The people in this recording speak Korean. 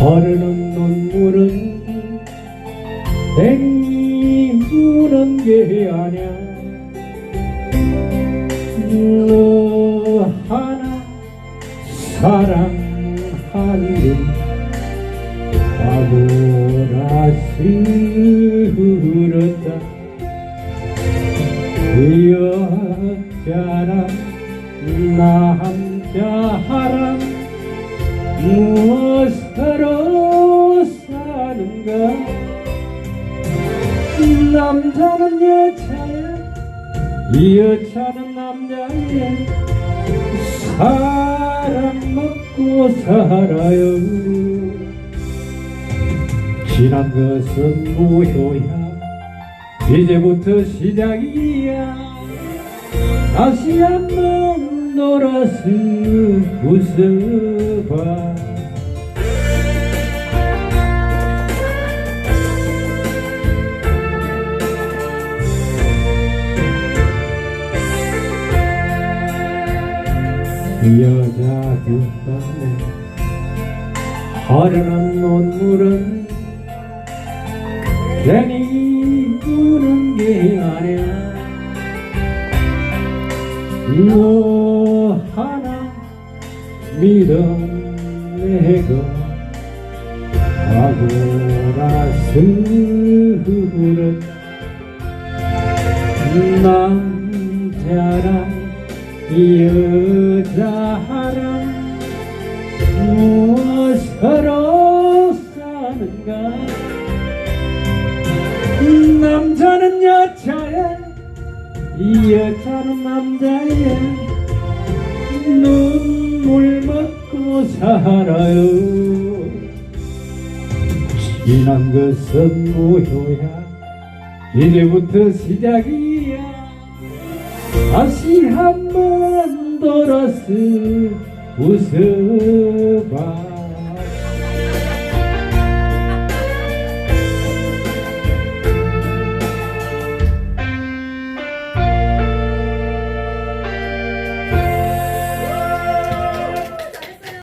흐르는 눈물은 괜히 우는 게 아냐? 너 하나 사랑하는 바보라 쓰러다. 그 여자랑 남자랑 무엇으로 사는가? 남자는 여자야 이 여자는 남자야. 사람 먹고 살아요. 지난 것은 무효야. 이제부터 시작이야. 다시 한번 놀아서 웃어봐 여자 뒷밤에 흐르는 눈물은 괜히 우는 게 아니야 믿음 내가 바보라서 남자랑 여자랑 무엇으로 사는가? 남자는 여자야 이 여자는 남자야. 눈 물 먹고 살아요. 지난 것은 무효야. 이제부터 시작이야. 다시 한 번 돌아서 웃어봐